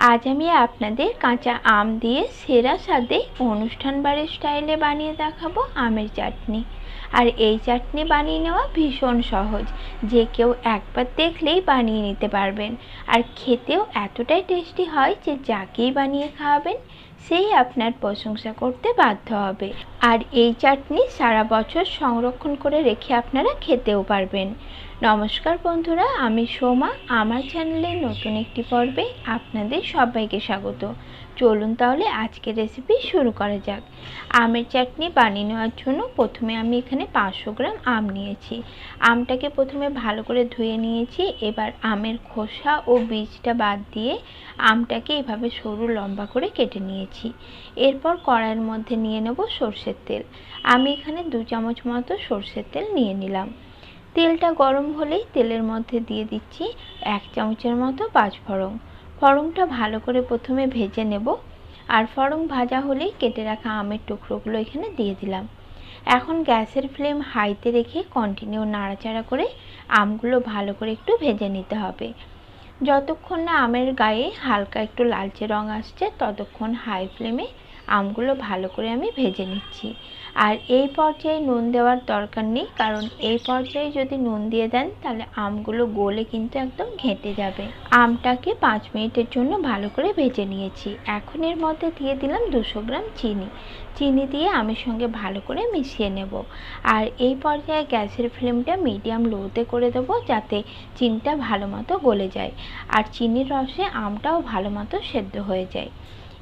আজ আমি আপনাদের কাঁচা আম দিয়ে সেরা স্বাদে অনুষ্ঠান বাড়ির স্টাইলে বানিয়ে দেখাবো আমের চাটনি। আর এই চাটনি বানিয়ে নেওয়া ভীষণ সহজ। যে কেউ একবার দেখলেই বানিয়ে নিতে পারবেন। আর খেতেও এতটাই টেস্টি হয় যে যাকেই বানিয়ে খাওয়াবেন সেই আপনার প্রশংসা করতে বাধ্য হবে। আর এই চাটনি সারা বছর সংরক্ষণ করে রেখে আপনারা খেতেও পারবেন। নমস্কার বন্ধুরা, আমি সোমা। আমার চ্যানেলের নতুন একটি পর্বে আপনাদের সবাইকে স্বাগত। চলুন তাহলে আজকের রেসিপি শুরু করা যাক। আমের চাটনি বানিয়ে নেওয়ার জন্য প্রথমে আমি এখানে পাঁচশো গ্রাম আম নিয়েছি। আমটাকে প্রথমে ভালো করে ধুয়ে নিয়েছি। এবার আমের খোসা ও বীজটা বাদ দিয়ে আমটাকে এভাবে সরু লম্বা করে কেটে নিয়েছি। এরপর কড়াইয়ের মধ্যে নিয়ে নেব সর্ষের তেল। আমি এখানে দু চামচ মতো সর্ষের তেল নিয়ে নিলাম। তেলটা গরম হলেই তেলের মধ্যে দিয়ে দিচ্ছি এক চামচের মতো পাঁচ ফড়ং ফড়ংটা ভালো করে প্রথমে ভেজে নেব। আর ফড়ং ভাজা হলেই কেটে রাখা আমের টুকরোগুলো এখানে দিয়ে দিলাম। এখন গ্যাসের ফ্লেম হাইতে রেখে কন্টিনিউ নাড়াচাড়া করে আমগুলো ভালো করে একটু ভেজে নিতে হবে। যতক্ষণ না আমের গায়ে হালকা একটু লালচে রং আসছে ততক্ষণ হাই ফ্লেমে আমগুলো ভালো করে আমি ভেজে নিচ্ছি। আর এই পর্যায়ে নুন দেওয়ার দরকার নেই, কারণ এই পর্যায়ে যদি নুন দিয়ে দেন, তাহলে আমগুলো গলে কিন্তু একদম ঘেঁটে যাবে। আমটাকে পাঁচ মিনিটের জন্য ভালো করে ভেজে নিয়েছি। এখন এর মধ্যে দিয়ে দিলাম দুশো গ্রাম চিনি। চিনি দিয়ে আমের সঙ্গে ভালো করে মিশিয়ে নেব। আর এই পর্যায়ে গ্যাসের ফ্লেমটা মিডিয়াম লোতে করে দেবো, যাতে চিনিটা ভালো মতো গলে যায়। আর চিনির রসে আমটাও ভালো মতো সেদ্ধ হয়ে যায়।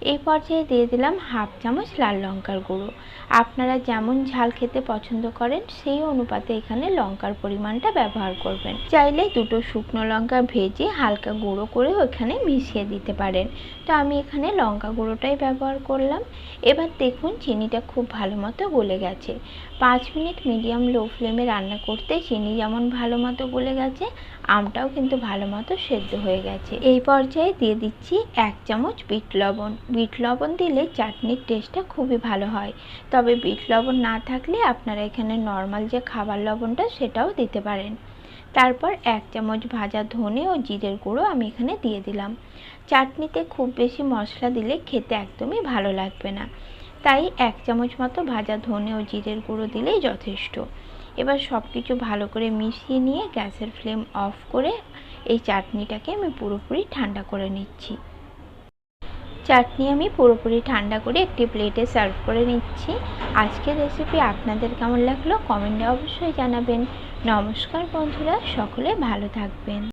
এই পর্যায়ে দিয়ে দিলাম হাফ চামচ লাল লঙ্কার গুঁড়ো। আপনারা যেমন ঝাল খেতে পছন্দ করেন, সেই অনুপাতে এখানে লঙ্কার পরিমাণটা ব্যবহার করবেন। চাইলে দুটো শুকনো লঙ্কা ভেজে হালকা গুঁড়ো করে ওখানে মিশিয়ে দিতে পারেন। তো আমি এখানে লঙ্কা গুঁড়োটাই ব্যবহার করলাম। এবার দেখুন চিনিটা খুব ভালো মতো গলে গেছে। পাঁচ মিনিট মিডিয়াম লো ফ্লেমে রান্না করতে চিনি যেমন ভালো মতো গলে গেছে, আমটাও কিন্তু ভালো মতো সেদ্ধ হয়ে গেছে। এই পর্যায়ে দিয়ে দিচ্ছি এক চামচ বিট লবণ। বিট লবণ দিলে চাটনির টেস্টটা খুবই ভালো হয়। তবে বিট লবণ না থাকলে আপনারা এখানে নর্মাল যে খাবার লবণটা সেটাও দিতে পারেন। তারপর এক চামচ ভাজা ধনে ও জিরের গুঁড়ো আমি এখানে দিয়ে দিলাম। চাটনিতে খুব বেশি মশলা দিলে খেতে একদমই ভালো লাগবে না। তাই এক চামচ মতো ভাজা ধনে ও জিরের গুঁড়ো দিলেই যথেষ্ট। এবার সব কিছু ভালো করে মিশিয়ে নিয়ে গ্যাসের ফ্লেম অফ করে এই চাটনিটাকে আমি পুরোপুরি ঠান্ডা করে নিচ্ছি। চাটনি আমি পুরোপুরি ঠান্ডা করে একটি প্লেটে সার্ভ করে নিচ্ছি। আজকের রেসিপি আপনাদের কেমন লাগল? কমেন্টে অবশ্যই জানাবেন। নমস্কার বন্ধুরা, সকলে ভালো থাকবেন।